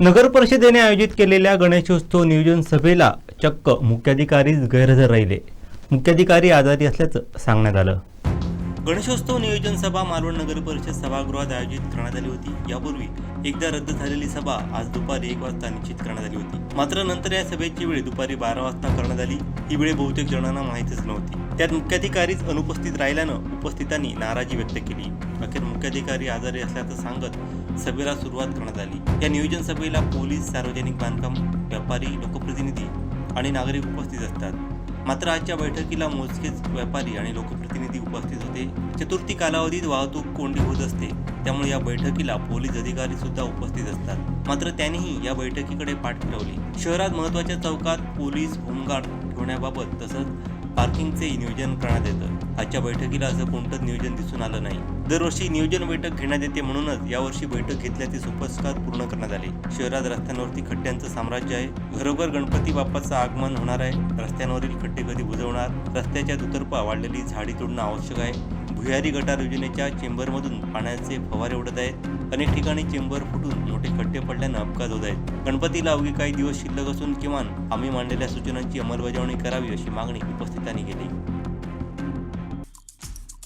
नगर परिषदेने आयोजित केलेल्या गणेशोत्सव नियोजन सभेला चक्क मुख्याधिकारीच गैरहजर राहिले. मुख्याधिकारी आजारी असल्याचं सांगण्यात आलं. गणेशोत्सव नियोजन सभा मालवण नगर परिषद सभागृहात आयोजित करण्यात आली होती. यापूर्वी एकदा रद्द झालेली सभा आज दुपारी एक वाजता निश्चित करण्यात आली होती. मात्र नंतर या सभेची वेळ दुपारी बारा वाजता करण्यात आली. ही वेळ बहुतेक जणांना माहितीच नव्हती. त्यात मुख्याधिकारीच अनुपस्थित राहिल्यानं उपस्थितांनी नाराजी व्यक्त केली. अखेर मुख्याधिकारी आजारी असल्याचं सांगत सभेला सुरुवात करण्यात आली. या नियोजन सभेला पोलीस सार्वजनिक बांधकाम व्यापारी लोकप्रतिनिधी आणि नागरिक उपस्थित असतात. मात्र आजच्या बैठकीला मोजकेच व्यापारी आणि लोकप्रतिनिधी उपस्थित होते. चतुर्थी कालावधीत वाहतूक कोंडी होत असते. त्यामुळे या बैठकीला पोलीस अधिकारी सुद्धा उपस्थित असतात. मात्र त्यांनीही या बैठकीकडे पाठ फिरवली. शहरात महत्त्वाच्या चौकात पोलीस होमगार्ड ठेवण्याबाबत तसंच पार्किंगचे नियोजन करण्यात येतं. आजच्या बैठकीला असं कोणतंच नियोजन दिसून आलं नाही. दरवर्षी नियोजन बैठक घेण्यात येते म्हणूनच यावर्षी बैठक घेतल्याचे सुपस्कार पूर्ण करण्यात आले. शहरात रस्त्यांवरती खड्ड्यांचं साम्राज्य आहे. घरोघर गणपती बाप्पाचं आगमन होणार आहे. रस्त्यांवरील खड्डे कधी बुजवणार? रस्त्याच्या दुतर्फा वाढलेली झाडी तोडणं आवश्यक आहे. भुयारी गटार योजनेच्या चेंबरमधून पाण्याचे फवारे उडत आहेत. अनेक ठिकाणी चेंबर फुटून मोठे खड्डे पडल्यानं अपघात होत आहेत. गणपतीला अवघी काही दिवस शिल्लक असून किमान आम्ही मांडलेल्या सूचनांची अंमलबजावणी करावी अशी मागणी उपस्थितांनी केली.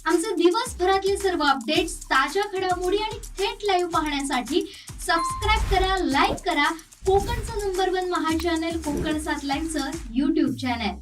आमचे दिवसभरातले सर्व अपडेट्स ताज्या घडामोडी आणि थेट लाईव्ह पाहण्यासाठी सबस्क्राईब करा लाईक करा. कोकणचं नंबर वन महा चॅनल कोकण सात लाईव्हचं युट्यूब चॅनल